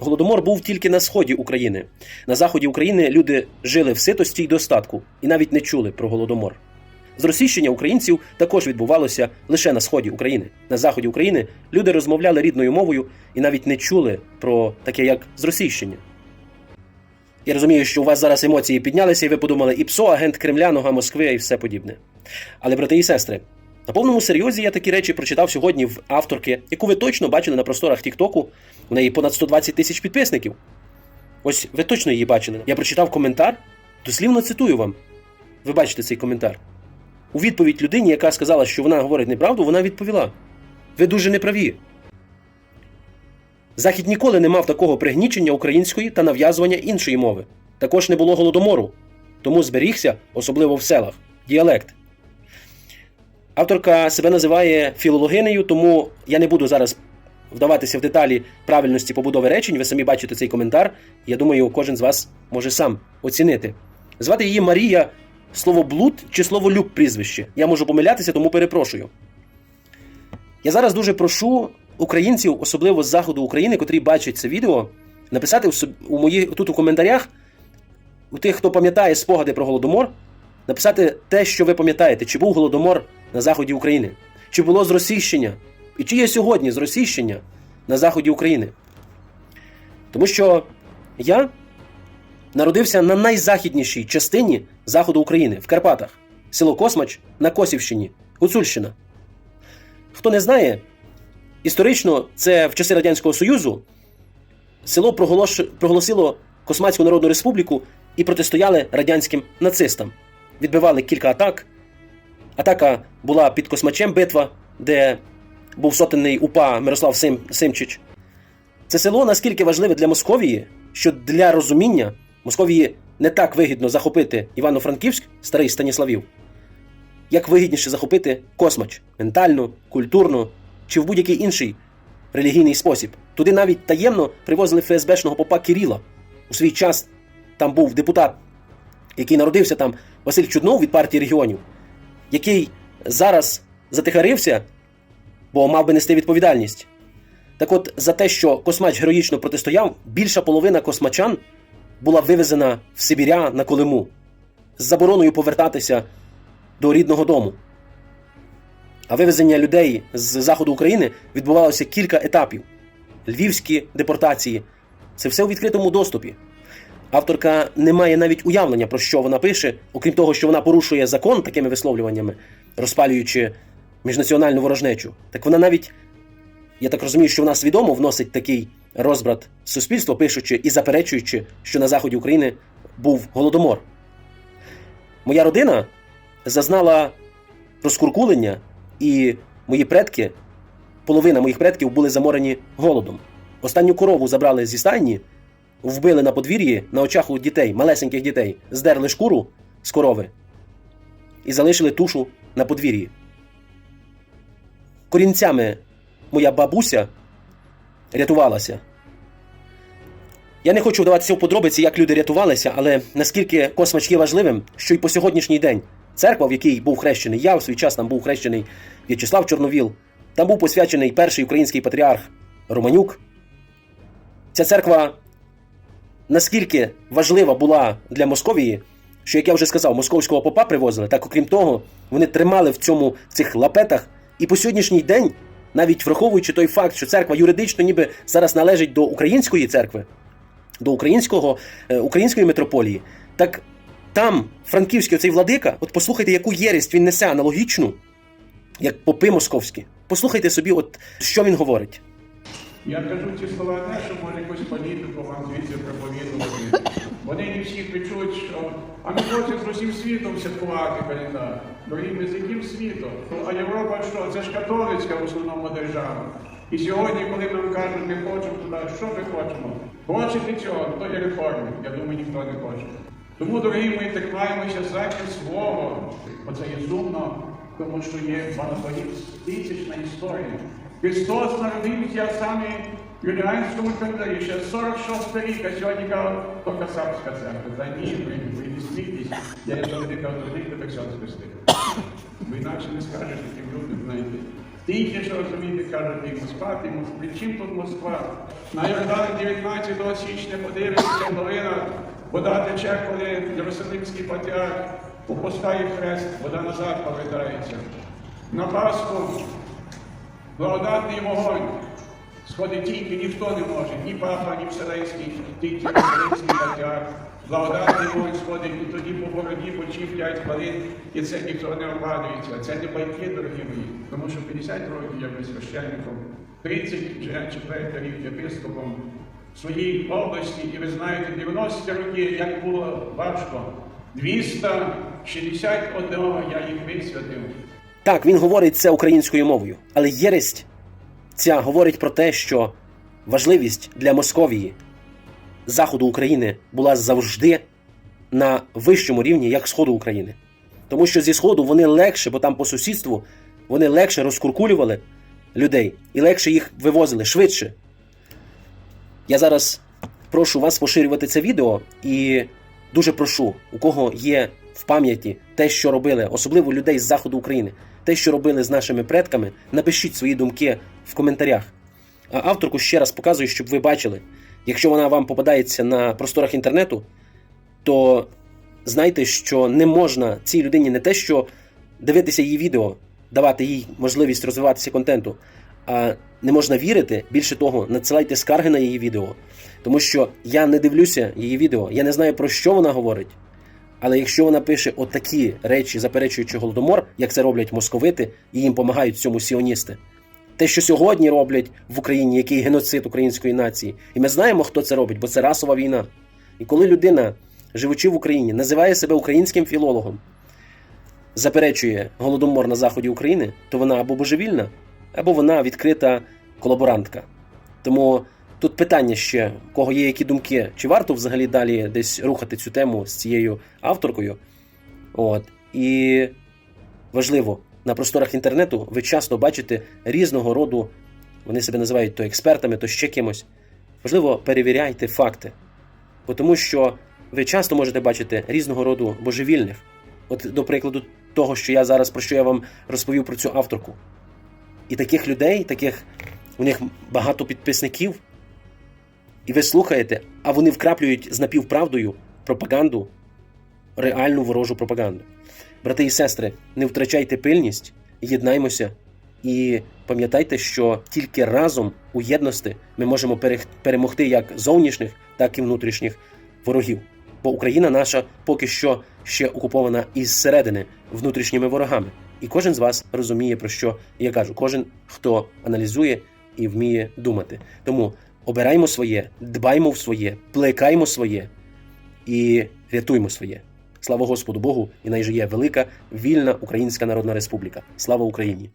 Голодомор був тільки на сході України. На заході України люди жили в ситості й достатку і навіть не чули про голодомор. Зросійщення українців також відбувалося лише на сході України. На заході України люди розмовляли рідною мовою і навіть не чули про таке, як зросійщення. Я розумію, що у вас зараз емоції піднялися, і ви подумали, і ПСО, агент Кремля, нога Москви і все подібне. Але, брати і сестри, на повному серйозі я такі речі прочитав сьогодні в авторки, яку ви точно бачили на просторах Тіктоку. У неї понад 120 тисяч підписників. Ось ви точно її бачили. Я прочитав коментар, дослівно цитую вам. Ви бачите цей коментар. У відповідь людині, яка сказала, що вона говорить неправду, вона відповіла: Ви дуже неправі. Захід ніколи не мав такого пригнічення української та нав'язування іншої мови. Також не було голодомору, тому зберігся, особливо в селах, діалект. Авторка себе називає філологинею, тому я не буду зараз вдаватися в деталі правильності побудови речень. Ви самі бачите цей коментар. Я думаю, кожен з вас може сам оцінити. Звати її Марія слово блуд чи слово люб прізвище. Я можу помилятися, тому перепрошую. Я зараз дуже прошу українців, особливо з заходу України, котрі бачать це відео, написати у, соб- у мої, тут у коментарях, у тих, хто пам'ятає спогади про голодомор, написати те, що ви пам'ятаєте, чи був голодомор на заході України, чи було зросійщення, і чи є сьогодні зросійщення на заході України. Тому що я народився на найзахіднішій частині заходу України в Карпатах, село Космач на Косівщині, Гуцульщина. Хто не знає, історично це в часи Радянського Союзу село проголосило Космацьку Народну Республіку і протистояли радянським нацистам. Відбивали кілька атак. Атака була під Космачем битва, де був сотенний УПА Мирослав Сим... Симчич. Це село наскільки важливе для Московії, що для розуміння Московії не так вигідно захопити Івано-Франківськ, старий Станіславів, як вигідніше захопити Космач ментально, культурно чи в будь-який інший релігійний спосіб. Туди навіть таємно привозили ФСБшного попа Кирила. У свій час там був депутат, який народився там, Василь Чуднов від партії регіонів, який зараз затихарився, бо мав би нести відповідальність. Так от, за те, що Космач героїчно протистояв, більша половина космачан була вивезена в Сибіря на Колиму з забороною повертатися до рідного дому. А вивезення людей з заходу України відбувалося кілька етапів. Львівські депортації це все у відкритому доступі. Авторка не має навіть уявлення, про що вона пише, окрім того, що вона порушує закон такими висловлюваннями, розпалюючи міжнаціональну ворожнечу. Так вона навіть, я так розумію, що вона свідомо вносить такий розбрат в суспільство, пишучи і заперечуючи, що на заході України був голодомор. Моя родина зазнала розкуркулення, і мої предки, половина моїх предків були заморені голодом. Останню корову забрали зі стайні, вбили на подвір'ї на очах у дітей, малесеньких дітей, здерли шкуру з корови і залишили тушу на подвір'ї. Корінцями моя бабуся рятувалася. Я не хочу вдаватися в подробиці, як люди рятувалися, але наскільки космач є важливим, що й по сьогоднішній день церква, в якій був хрещений, я у свій час там був хрещений В'ячеслав Чорновіл, там був посвячений перший український патріарх Романюк. Ця церква наскільки важлива була для Московії, що, як я вже сказав, московського попа привозили, так окрім того, вони тримали в цьому в цих лапетах. І по сьогоднішній день, навіть враховуючи той факт, що церква юридично ніби зараз належить до української церкви, до українського, е, української митрополії, так там франківський оцей владика, от послухайте, яку єрість він несе аналогічну, як попи московські. Послухайте собі, от що він говорить. Я кажу ці слова не, що може якусь політику вам звідси проповідувати. Вони не всі почують, що а ми хочемо з усім світом святкувати календар. Дорогі, ми з яким світом? А Європа що? Це ж католицька в основному держава. І сьогодні, коли нам кажуть, ми хочемо туди, що ми хочемо? Хочете цього, то є реформи. Я думаю, ніхто не хоче. Тому, дорогі, ми тримаємося за свого. Оце є сумно, тому що є багатотисячна історія. Христос народився саме в юліанському календарі, ще 46 рік, а сьогодні то Касапська церква. Та ні, ви, ви не смійтесь. Я є завжди до них так все спасти. Ви інакше не скажете тим людям, знаєте. Тільки що розумієте, кажуть, і Москва, і Москва. При чим тут Москва? На Йордан 19 січня подивиться половина, вода тече, коли Єрусалимський патріарх опускає хрест, вода назад повертається. На Пасху благодатний вогонь. Сходить тільки ніхто не може, ні папа, ні Вселенський, тільки Вселенський патріарх. Благодатний вогонь сходить, і тоді по бороді почіплять хвилин, і це ніхто не обрадується. Це не байки, дорогі мої. Тому що 50 років я був священником, 30 вже четвертий рік єпископом в своїй області, і ви знаєте, 90 років, як було важко. 261 я їх висвятив. Так, він говорить це українською мовою, але єресть ця говорить про те, що важливість для Московії заходу України була завжди на вищому рівні, як сходу України. Тому що зі сходу вони легше, бо там по сусідству вони легше розкуркулювали людей і легше їх вивозили швидше. Я зараз прошу вас поширювати це відео і дуже прошу, у кого є в пам'яті те, що робили, особливо людей з заходу України, те, що робили з нашими предками, напишіть свої думки в коментарях. А авторку ще раз показую, щоб ви бачили. Якщо вона вам попадається на просторах інтернету, то знайте, що не можна цій людині не те, що дивитися її відео, давати їй можливість розвиватися контенту, а не можна вірити. Більше того, надсилайте скарги на її відео. Тому що я не дивлюся її відео, я не знаю про що вона говорить. Але якщо вона пише отакі речі, заперечуючи голодомор, як це роблять московити, і їм допомагають цьому сіоністи, те, що сьогодні роблять в Україні, який геноцид української нації, і ми знаємо, хто це робить, бо це расова війна. І коли людина, живучи в Україні, називає себе українським філологом, заперечує голодомор на заході України, то вона або божевільна, або вона відкрита колаборантка. Тому тут питання ще, кого є які думки, чи варто взагалі далі десь рухати цю тему з цією авторкою. От. І важливо, на просторах інтернету ви часто бачите різного роду, вони себе називають то експертами, то ще кимось. Важливо, перевіряйте факти. Бо тому що ви часто можете бачити різного роду божевільних. От, до прикладу, того, що я зараз про що я вам розповів про цю авторку. І таких людей, таких у них багато підписників, і ви слухаєте, а вони вкраплюють з напівправдою пропаганду, реальну ворожу пропаганду. Брати і сестри, не втрачайте пильність, єднаймося і пам'ятайте, що тільки разом у єдності ми можемо перемогти як зовнішніх, так і внутрішніх ворогів. Бо Україна наша поки що ще окупована із середини внутрішніми ворогами. І кожен з вас розуміє, про що я кажу. Кожен, хто аналізує і вміє думати. Тому обираймо своє, дбаймо в своє, плекаймо своє і рятуймо своє. Слава Господу Богу! І найже є велика вільна Українська Народна Республіка. Слава Україні!